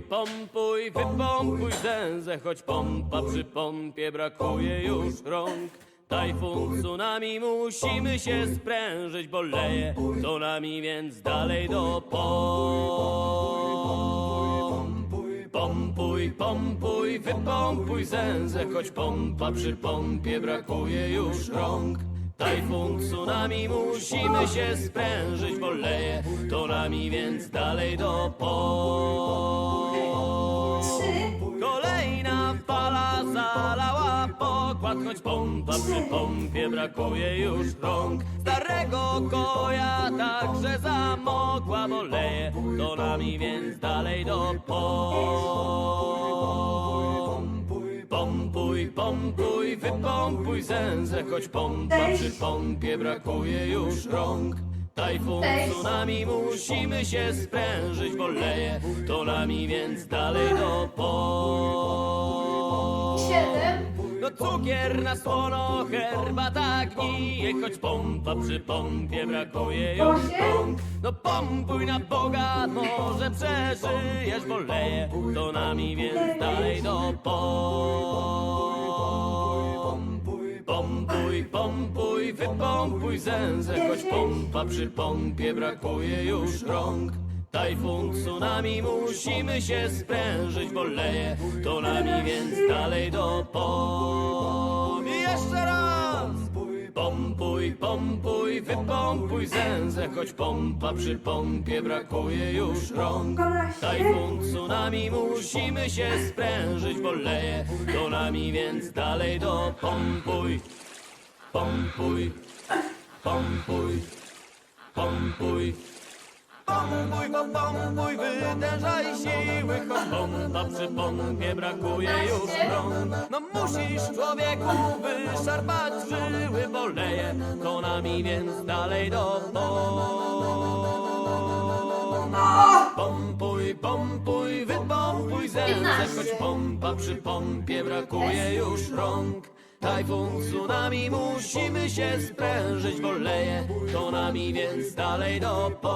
Pompuj, pompuj, wypompuj zęzę, choć pompa przy pompie brakuje już rąk. Tajfun, tsunami, musimy się sprężyć, bo leje to nami, więc dalej do pomp. Pompuj, pompuj, wypompuj zęzę, choć pompa przy pompie brakuje już rąk. Tajfun, tsunami, musimy się sprężyć, bo leje to nami, więc dalej do pomp. Choć pompa przy pompie brakuje już rąk. Starego koja także zamokła, bo leje to nami, więc dalej do pomp. Pompuj, pompuj, wypompuj zęzę, choć pompa przy pompie brakuje już rąk. Tajfun, tsunami, musimy się sprężyć, bo leje to nami, więc dalej do pomp. Cukier na słono, herbata gnije, choć pompa przy pompie brakuje już rąk. No pompuj na Boga, może przeżyjesz, bo leje to nami, więc dalej do pomp. Pompuj, pompuj, wypompuj zęzę, choć pompa przy pompie brakuje już rąk. Tajfun, tsunami, musimy się sprężyć, bo leje to nami, więc dalej do pomp. I jeszcze raz! Pompuj, pompuj, wypompuj zęzę, choć pompa przy pompie brakuje już rąk. Tajfun, tsunami, musimy się sprężyć, bo leje to nami, więc dalej do pompuj. Pompuj, pompuj, pompuj. Pompuj, bo pompuj, wytężaj siły, choć pompa przy pompie brakuje już rąk. No musisz człowieku wyszarpać żyły, bo leje to nami, więc dalej do pomp. Pompuj, pompuj, wypompuj zęce, choć pompa przy pompie brakuje już rąk. Tajfun, tsunami, musimy się sprężyć, bo leje to nami, więc dalej do pomp.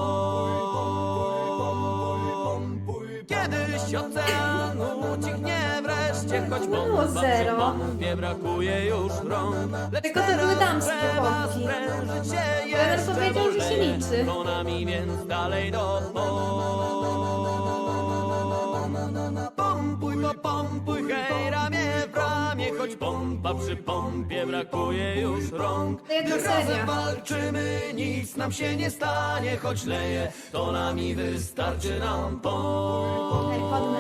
Kiedyś ocean ucichnie wreszcie, choć Było pompa przy zero. pompie brakuje już rąk. Lecz Tylko to były damskie trzeba sprężyć się Teraz jeszcze, powiedział, bo że się leje liczy. to nami, więc dalej do pomp. Pompa przy pompie brakuje już rąk. To jedna Gdy razem seria. walczymy, nic nam się nie stanie, choć leje, to nami wystarczy nam pomp. Ej, podmę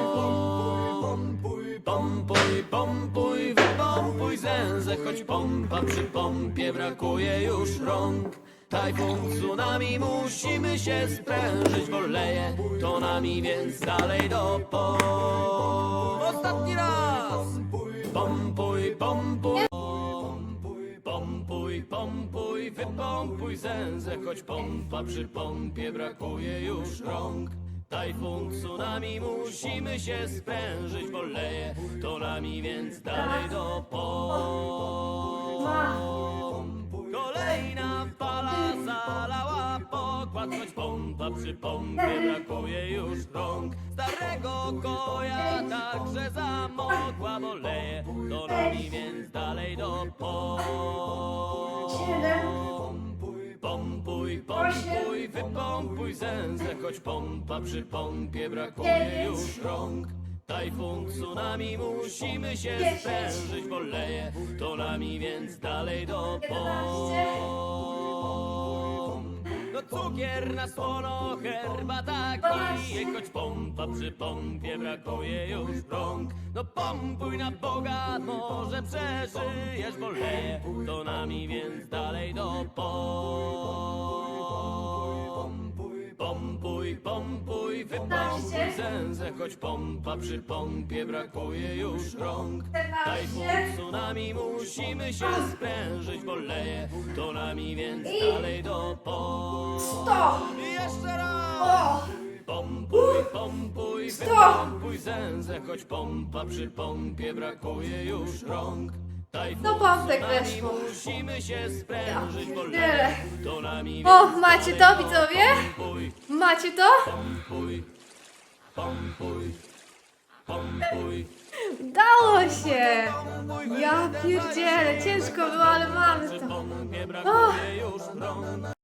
Pompuj, pompuj, pompuj, wypompuj zęzę, choć pompa przy pompie brakuje już rąk. Tajfun, tsunami, musimy się sprężyć, bo leje to nami, więc dalej do pomp. Ostatni raz! Pompuj, pompuj. Pompuj, pompuj, pompuj, wypompuj zęzę, choć pompa przy pompie brakuje już rąk. Tajfun, tsunami, musimy się sprężyć, bo leje to nami, więc dalej do pomp. Choć pompa przy pompie brakuje już rąk. Starego koja także zamokła, bo leje nami, więc dalej do pomp. Pompuj, pompuj, wypompuj zęzę, choć pompa przy pompie brakuje już rąk. Tajfun, tsunami, musimy się sprężyć, bo leje to nami, więc dalej do pomp. Cukier na słono, herbata gnije, choć pompa przy pompie brakuje już rąk. No pompuj na Boga, może przeżyjesz, bo leje to nami, więc dalej do pomp. Wypompuj Piętnaście. zęzę, choć pompa przy pompie brakuje już rąk. Tajfun, Czternaście. tsunami, musimy się sprężyć, bo leje to nami, więc I- dalej do pomp. I jeszcze raz! O! Pompuj, pompuj, Sto. wypompuj zęzę, choć pompa przy pompie brakuje już rąk. No pątek weszło. Musimy się sprężyć, bo Tyle. O, macie to widzowie? Macie to? Dało się! Ja pierdzielę, ciężko było, ale mamy to. O!